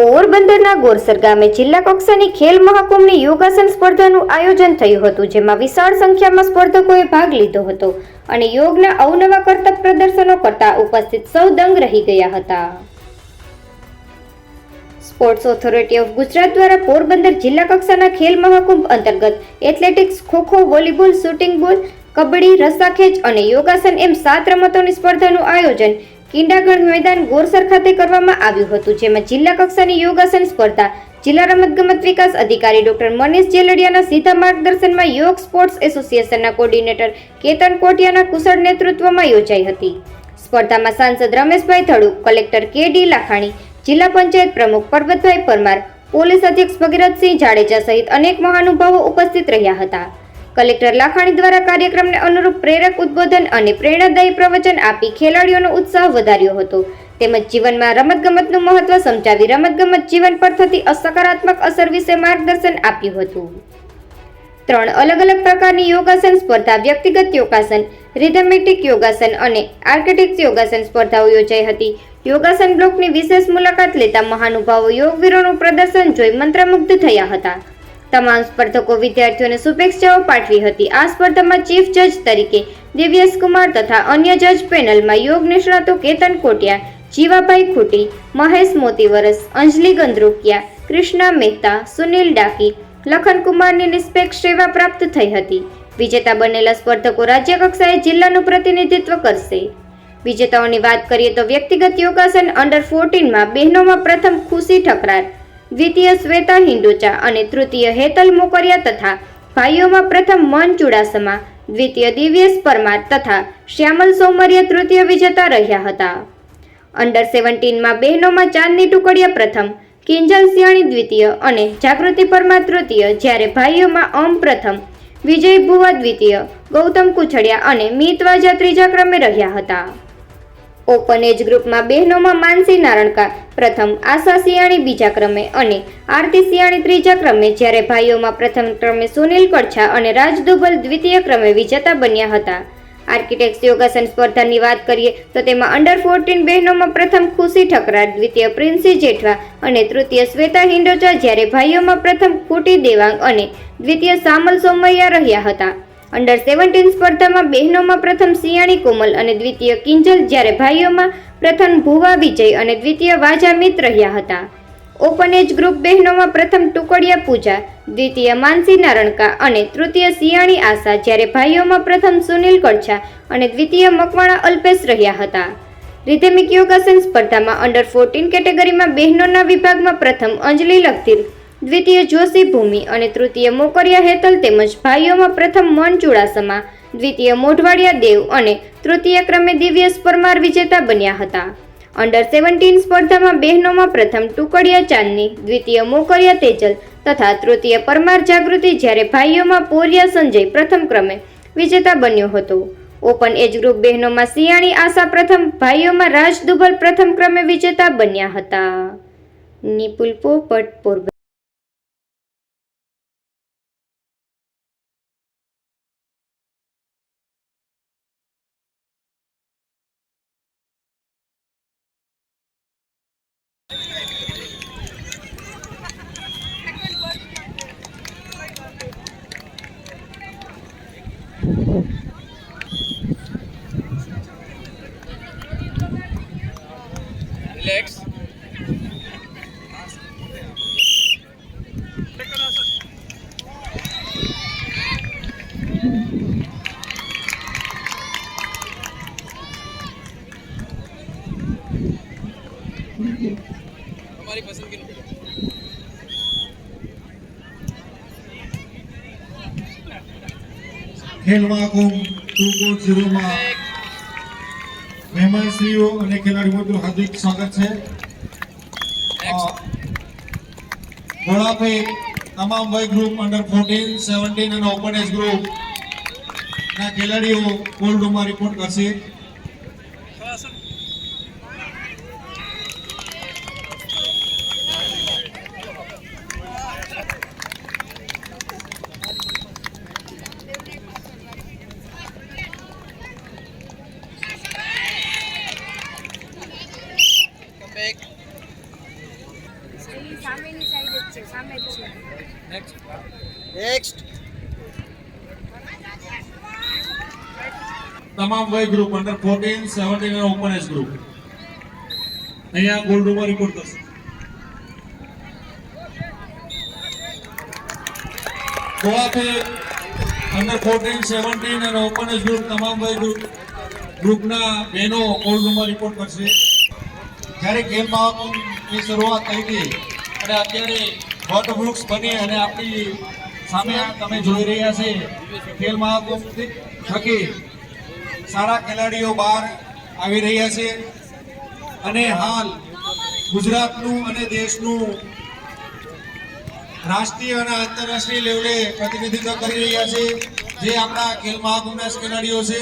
પોરબંદરના ગોરસર ગામે જિલ્લા કક્ષાની ખેલ મહાકુંભની યોગાસન સ્પર્ધાનું આયોજન થયું હતું, જેમાં વિશાળ સંખ્યામાં સ્પર્ધકોએ ભાગ લીધો હતો અને યોગના અવનવા કરતબ પ્રદર્શનો કરતા ઉપસ્થિત સૌ દંગ રહી ગયા હતા. સ્પોર્ટ્સ ઓથોરિટી ઓફ ગુજરાત દ્વારા પોરબંદર જિલ્લા કક્ષાના ખેલ મહાકુંભ અંતર્ગત એથ્લેટિક્સ, ખોખો, વોલીબોલ, શૂટિંગ બોલ, કબડ્ડી રસ્સાખેંચ અને યોગાસન એમ સાત રમતોની સ્પર્ધાનું આયોજન કિંડાગઢ મેદાન ગોરસર ખાતે કરવામાં આવ્યું હતું, જેમાં જિલ્લા કક્ષાની યોગાસન સ્પર્ધા, જિલ્લા રમતગમત વિકાસ અધિકારી ડોક્ટર મનીષ જેલડિયાના સીધા માર્ગદર્શનમાં યોગ સ્પોર્ટ્સ એસોસિએશનના કોર્ડિનેટર કેતન કોટિયાના કુશળ નેતૃત્વમાં યોજાઈ હતી. સ્પર્ધામાં સાંસદ Rameshbhai Thadu collector K D Lakhani, જિલ્લા પંચાયત પ્રમુખ પરબતભાઈ પરમાર, પોલીસ અધ્યક્ષ ભગીરથસિંહ જાડેજા સહિત અનેક મહાનુભાવો ઉપસ્થિત રહ્યા હતા. કલેક્ટર લાખાણી દ્વારા કાર્યક્રમને અનુરૂપ પ્રેરક ઉદ્બોધન અને પ્રેરણાદાયી પ્રવચન આપી ખેલાડીઓનો ઉત્સાહ વધાર્યો હતો. તેમજ જીવનમાં રમતગમતનું મહત્વ સમજાવી રમતગમત જીવન પર થતી અસકારાત્મક અસર વિશે માર્ગદર્શન આપ્યું હતું. ત્રણ અલગ અલગ પ્રકારની યોગાસન સ્પર્ધા, વ્યક્તિગત યોગાસન રિધમેટિક યોગાસન અને આર્કેટિક્સ યોગાસન સ્પર્ધાઓ યોજાઈ હતી. યોગાસન બ્લોકની વિશેષ મુલાકાત લેતા મહાનુભાવો યોગવીરોનું પ્રદર્શન જોઈ મંત્રમુગ્ધ થયા હતા. તમામ સ્પર્ધકો વિદ્યાર્થીઓને શુભેચ્છાઓ પાઠવી હતી. આ સ્પર્ધામાં ચીફ જજ તરીકે દિવ્યેશ કુમાર તથા અન્ય જજ પેનલમાં યોગ નિષ્ણાતો કેતન કોટિયા, જીવાભાઈ ખૂટી, મહેશ મોતીવરસ, અંજલિ ગંદરૂકિયા, કૃષ્ણા મહેતા, સુનિલ ડાકી, લખનકુમારની નિષ્પેક્ષ સેવા પ્રાપ્ત થઈ હતી. વિજેતા બનેલા સ્પર્ધકો રાજ્ય કક્ષાએ જિલ્લાનું પ્રતિનિધિત્વ કરશે. વિજેતાઓની વાત કરીએ તો વ્યક્તિગત યોગાસન અંડર ફોર્ટીનમાં બહેનોમાં પ્રથમ ખુશી ઠકરાર. દ્વિતીય શ્વેતા હિન્દુચા અને તૃતીય હેતલ મોકરિયા તથા ભાઈઓમાં પ્રથમ મન ચુડાસમા, દ્વિતીય દિવ્યેશ પરમાર તથા શ્યામલ સોમરિયા તૃતીય વિજેતા રહ્યા હતા. અંડર સેવન્ટીનમાં બહેનોમાં ચાંદની ટુકડિયા પ્રથમ, કિંજલ સિયાણી દ્વિતીય અને જાગૃતિ પરમાર તૃતીય જ્યારે ભાઈઓમાં ઓમ પ્રથમ, વિજય ભુવા દ્વિતીય, ગૌતમ કુછડિયા અને મિતવાજા ત્રીજા ક્રમે રહ્યા હતા. ઓપન એજ ગ્રુપમાં બહેનોમાં માનસી નારણકા, પ્રથમ આશા સિયાણી બીજા ક્રમે અને આરતી સિયાણી ત્રીજા ક્રમે, જ્યારે ભાઈઓમાં પ્રથમ ક્રમે સુનિલ કડછા અને રાજ દુબલ દ્વિતીય ક્રમે વિજેતા બન્યા હતા. આર્કિટેક્ટ યોગાસન સ્પર્ધાની વાત કરીએ, તો તેમાં અંડર ફોર્ટીન બહેનોમાં પ્રથમ ખુશી ઠકરા દ્વિતીય પ્રિન્સી જેઠવા અને તૃતીય શ્વેતા હિન્ડોચા જ્યારે ભાઈઓમાં પ્રથમ કુટી દેવાંગ અને દ્વિતીય સામલ સોમૈયા રહ્યા હતા. અંડર સેવન્ટીન સ્પર્ધામાં બહેનોમાં પ્રથમ સિયાણી કોમલ અને દ્વિતીય કિંજલ, જ્યારે ભાઈઓમાં પ્રથમ ભુવા વિજય અને દ્વિતીય વાજા મિત રહ્યા હતા. ઓપન એજ ગ્રુપ બહેનોમાં પ્રથમ ટુકડિયા પૂજા, દ્વિતીય માનસી નારણકા અને તૃતીય સિયાણી આશા, જ્યારે ભાઈઓમાં પ્રથમ સુનિલ કડછા અને દ્વિતીય મકવાણા અલ્પેશ રહ્યા હતા. રિધેમિક યોગાસન સ્પર્ધામાં અંડર ફોર્ટીન કેટેગરીમાં બહેનોના વિભાગમાં પ્રથમ અંજલિ લખતીર દ્વિતીય જોશી ભૂમિ અને તૃતીય મોકરિયા હેતલ તેમજ ભાઈઓમાં પ્રથમ મન ચુડાસમા, દ્વિતીય મોઢવાડિયા દેવ અને તૃતીય ક્રમે દિવ્યેશ પરમાર વિજેતા બન્યા હતા. અંડર સેવન્ટીન સ્પર્ધામાં બહેનોમાં પ્રથમ ટુકડિયા ચાંદની, દ્વિતીય મોકરિયા તેજલ તથા તૃતીય પરમાર જાગૃતિ જ્યારે ભાઈઓમાં પોરિયા સંજય પ્રથમ ક્રમે વિજેતા બન્યો હતો. ઓપન એજ ગ્રુપ બહેનોમાં સિયાણી આશા પ્રથમ, ભાઈઓમાં રાજ દુબલ પ્રથમ ક્રમે વિજેતા બન્યા હતા. નિપુલ પોપટ, પોરબંદર. legs. Helmakum 2.0 ma. મહેમાનશ્રીઓ અને ખેલાડીઓનું હાર્દિક સ્વાગત છે. અ, તમામ વય ગ્રુપ અંડર ફોર્ટીન સેવન્ટીન અને ઓપન એજ ગ્રુપ ના ખેલાડીઓ કોલ્ડ રૂમમાં રિપોર્ટ કરશે. છે સામે જ છે. નેક્સ્ટ તમામ વય ગ્રુપ અંડર ફોર્ટીન સેવન્ટીન અને ઓપન એજ ગ્રુપ અહીંયા ગોલ્ડ રૂમમાં રિપોર્ટ કરશે ગોવાથી અંડર ફોર્ટીન સેવન્ટીન અને ઓપન એજ ગ્રુપ તમામ વય ગ્રુપ ગ્રુપના બહેનો ગોલ્ડ રૂમમાં રિપોર્ટ કરશે. જ્યારે ગેમ મહાકુંભની શરૂઆત થઈ હતી અને અત્યારે વટવૃક્ષ બની અને આપણી સામે તમે જોઈ રહ્યા છે ખેલ મહાકુંભ થકી સારા ખેલાડીઓ બહાર આવી રહ્યા છે. અને હાલ ગુજરાતનું અને દેશનું રાષ્ટ્રીય અને આંતરરાષ્ટ્રીય લેવલે પ્રતિનિધિત્વ કરી રહ્યા છે. જે આપણા ખેલ મહાકુંભના ખેલાડીઓ છે.